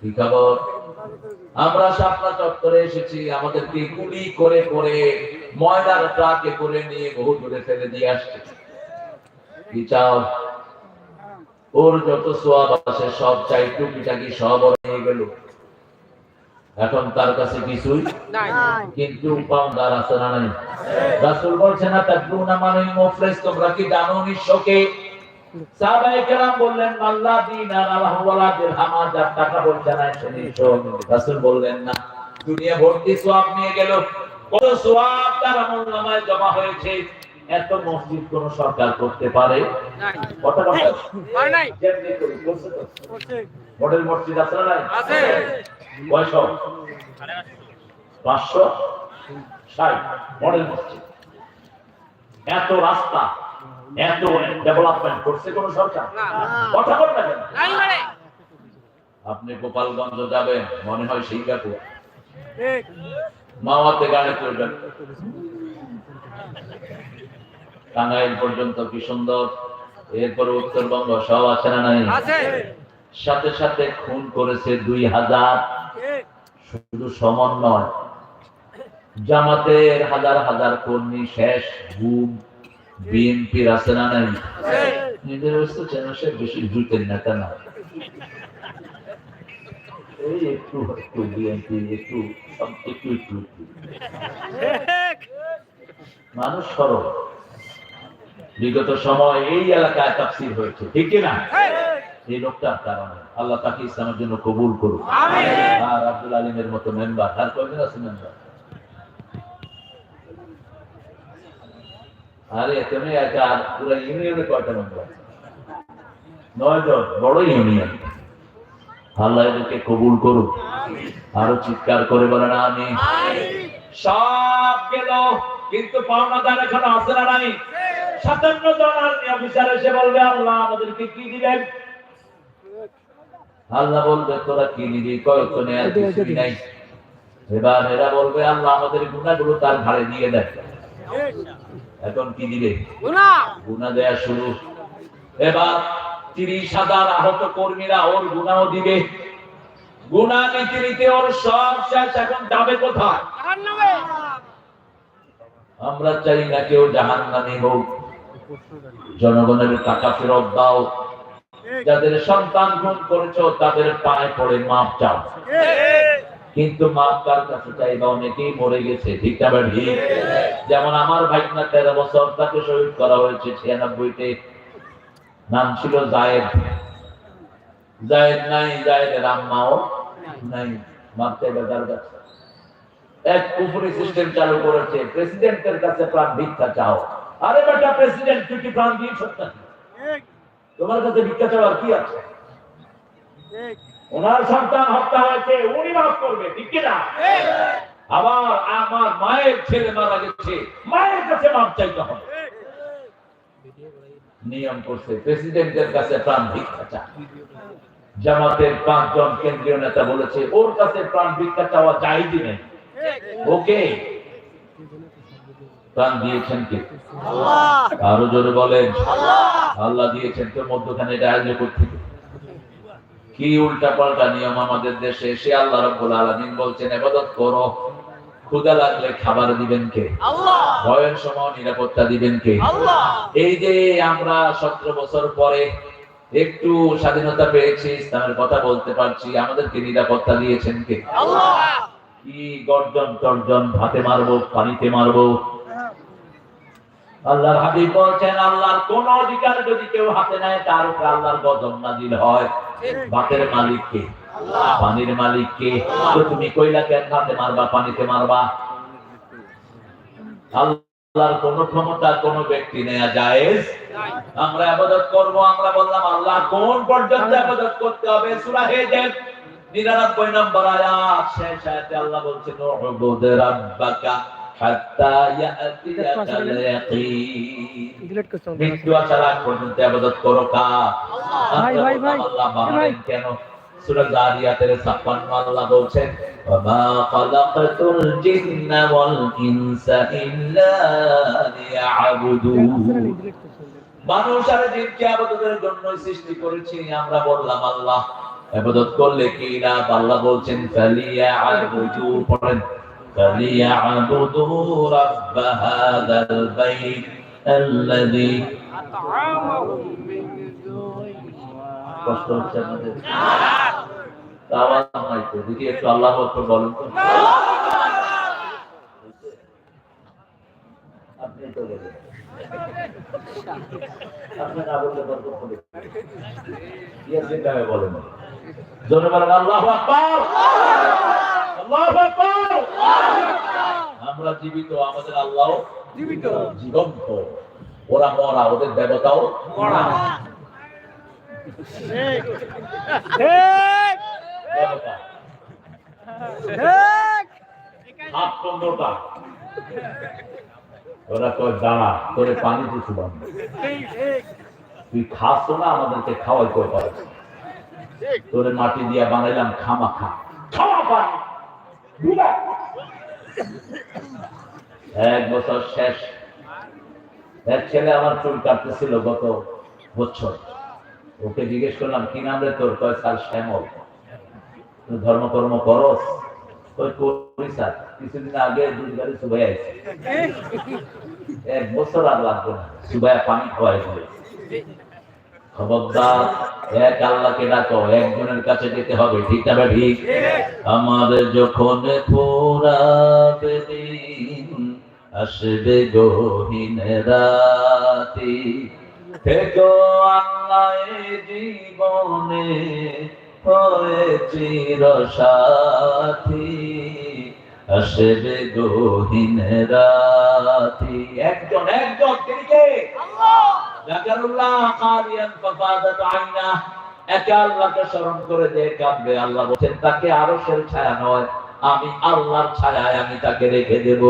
কি খবর আমরা শাপলা চত্বরে এসেছি আমাদেরকে গুলি করে করে ময়দার ট্রাকে করে নিয়ে বহু দূরে ফেলে দিয়ে আসছে। কি চাও? ওর যত সোয়াব আছে সব চাই টুকিটাকি সব নিয়ে গেল। এখন তার কাছে কিছুই কিন্তু পাওনার আছে না নাই? রাসূল বলছেন না তাকরুনা মানে মুফলিস তোমরা কি জানো নিঃস্বকে সাহাবায়ে কেরাম বললেন আল্লাহ দিনার আল্লাহ ওয়ালা দিরহাম যার টাকা বলছে না সে রাসূল বললেন না দুনিয়া ভর্তি সওয়াব নিয়ে গেল। কত সওয়াব তার আমলনামায় জমা হয়েছে। এত মসজিদ কোন সরকার করতে পারে? কথা? কথা যেমনি করি করছে তো। মডেল মসজিদ আছে না নাই? কয়শো? পাঁচশো? ষাট। মডেল মসজিদ। এত রাস্তা। এত ডেভেলপমেন্ট করছে কোন সরকার? কথা বল না আপনি গোপালগঞ্জ যাবেন মনে হয় সিঙ্গাপুর মাওয়াতে গাড়ি করবেন টাঙ্গাইল পর্যন্ত কি সুন্দর? এরপরে উত্তরবঙ্গ সব আছে না নাই? সাথে সাথে খুন করেছে দুই হাজার। শুধু সমন্বয় জামাতের হাজার হাজার কর্মী শেষ গুম। বিএনপির আছে না নাই? নিজের হচ্ছে যেন সে বেশি জুটের নেতা না। এই একটু একটু বিএনপি একটু একটু একটু। মানুষ সরল। বিগত সময় এই এলাকায় তাফসির হয়েছে ঠিক কি না? এই লোকটার কারণে। আল্লাহ তাকে ইসলামের জন্য কবুল করুক। আর আব্দুল আলিমের মতো মেম্বার আর কয়জন আছে মেম্বার আরে তুমি একা পুরো ইউনিয়নে কয়টা মেম্বার বড় ইউনিয়ন আল্লাহ এদেরকে কবুল করুক। আরও চিৎকার করে বলেন আমি সব গেল কিন্তু পাওনাদার এখনও আছে না নাই? সাতান্ন জন আর্মি অফিসার এসে বলবে আল্লাহ আমাদেরকে কি দিবেন? আল্লাহ বলবে তোরা কি নিবি কয়েকজনে আর কিছুই নাই। এবার এরা বলবে আল্লাহ আমাদের গুণাগুলো তার ঘাড়ে দিয়ে দেয়। এখন কি দিবে? গুণা। দেয়া শুরু। এবার তিরিশ হাজার আহত কর্মীরা ওর গুণাও দিবে। গুণা নীতি নীতি ওর সব শেষ এখন যাবে কোথায়? আমরা চাই না কেউ জাহান নামে হোক। জনগণের টাকা ফেরত দাও। যাদের সন্তান গ্রহণ করেছ তাদের পায়ে পড়ে মাপ চাও। কিন্তু কার কাছে চাইবা অনেকেই মরে গেছে ঠিক না যেমন আমার ভাইকনা তেরো বছর তাকে শহীদ করা হয়েছে ছিয়ানব্বইতে। নাম ছিল জায়েদ। জায়েদ নাই জায়েদের আম্মাও নাই। মারতে কাছে? এক কুফরি সিস্টেম চালু করেছে প্রেসিডেন্টের কাছে প্রাণ ভিক্ষা চাও। আরে বেটা প্রেসিডেন্ট তুই কি প্রাণ দিয়েছ? তোমার কাছে ভিক্ষা চাওয়ার কি আছে? ওনার সন্তান হত্যা হয়েছে উনি মাফ করবে ঠিক কি না আবার আমার মায়ের ছেলে মারা গেছে মায়ের কাছে মাপ চাইতে হবে। নিয়ম করছে প্রেসিডেন্টের কাছে প্রাণ ভিক্ষা চা জামাতের পাঁচজন কেন্দ্রীয় নেতা বলেছে ওর কাছে প্রাণ ভিক্ষা চাওয়া চাইজি নেই? ওকে। প্রাণ দিয়েছেন কে? আরও জোরে বলেন। আল্লাহ। দিয়েছেন তো মধ্যখানে এটা আয়োজন করতে কি উল্টা পাল্টা নিয়ম আমাদের দেশে? সে আল্লাহ রব্বুল আলামিন বলছেন ইবাদত করো লাগলে খাবার দিবেন কে? ভয়ের সময় নিরাপত্তা দিবেন কে? এই যে আমরা সতেরো বছর পরে একটু স্বাধীনতা পেয়েছি ইসলামের কথা বলতে পারছি আমাদেরকে নিরাপত্তা দিয়েছেন কে? কি গর্জন টর্জন ভাতে মারবো পানিতে মারবো? আল্লাহর হাবিব বলছেন আল্লাহর কোন অধিকার যদি কেউ হাতে নেয় তার উপরে আল্লাহর গজব নাজিল হয়। ভাতের মালিক কে? পানির মালিক কে? তো তুমি কইলা কেন ভাতে মারবা পানিতে মারবা? আল্লাহর কোন ক্ষমতা কোন ব্যক্তি নেয়া জায়েজ? আমরা আবাদত করব আমরা বললাম আল্লাহ কোন পর্যন্ত আবাদত করতে হবে? সূরা হেজের 99 নম্বর আয়াত। শেষ আয়াতে আল্লাহ বলছেন উবুদ রাব্বাকা হাত্তা ইয়াতিয়াকাল ইয়াকিন। মৃত্যু আসার পর্যন্ত আবাদত করো কা। ভাই, ভাই, ভাই, ভাই। কেন? সূরা জারিয়াতের 56 আল্লাহ বলছেন ওমা খালাকাতুল জিন্না ওয়াল ইনসা ইল্লা লিয়াবুদুন মানুষ আর জিনকে আবাদতের জন্য সৃষ্টি করেছি আমরা বললাম আল্লাহ। ইবাদত করলে কি না? আল্লাহ বলছেন ফালিয়া আবুদু পড়েন ফালিয়া আবুদু রাব্ব হাদাল বাইত আল্লাযী কষ্ট হচ্ছে আপনাদের? আওয়াজ নাই তো দেখি একটু আল্লাহ আকবার বলেন তো। আপনি তো বলেন। আপনি না বললে বরকত হবে? জিন্দাবে বলেন? জোরে বলেন আল্লাহু আকবার! আল্লাহু আকবার! আমরা জীবিত আমাদের আল্লাহ জীবিত। জীবন্ত। ওরা মরা ওদের দেবতাও মরা। ওরা তোরে পানি কিছু তুই খাস না আমাদেরকে খাওয়াই করে মাটি দিয়া বানাইলাম খামা খা খাওয়া পানি এক বছর শেষ। এক ছেলে আমার চুল কাটতেছিল গত বছর। ওকে জিজ্ঞেস করলাম, কি নাম রে তোর? কয়, স্যার, শ্যামল। ধর্মকর্ম করস স্যার। কিছুদিন আগে গাড়ি আইছে এক বছর আর লাগবে না পানি খাওয়াই খবরদার, এক আল্লাহকে ডাকো, একজনের কাছে যেতে হবে, ঠিক না ঠিক আমার যখন ফোরাবে দিন, আসবে গহীন রাতি আল্লাহ জীবনে হয়ে আসবে গহীন রাতি একজন একজন তিনি কে? একে আল্লাহকে স্মরণ করে যে কাঁদবে আল্লাহ বলছেন তাকে আরশের ছায়া নয় আমি আল্লাহর ছায়ায় আমি তাকে রেখে দেব।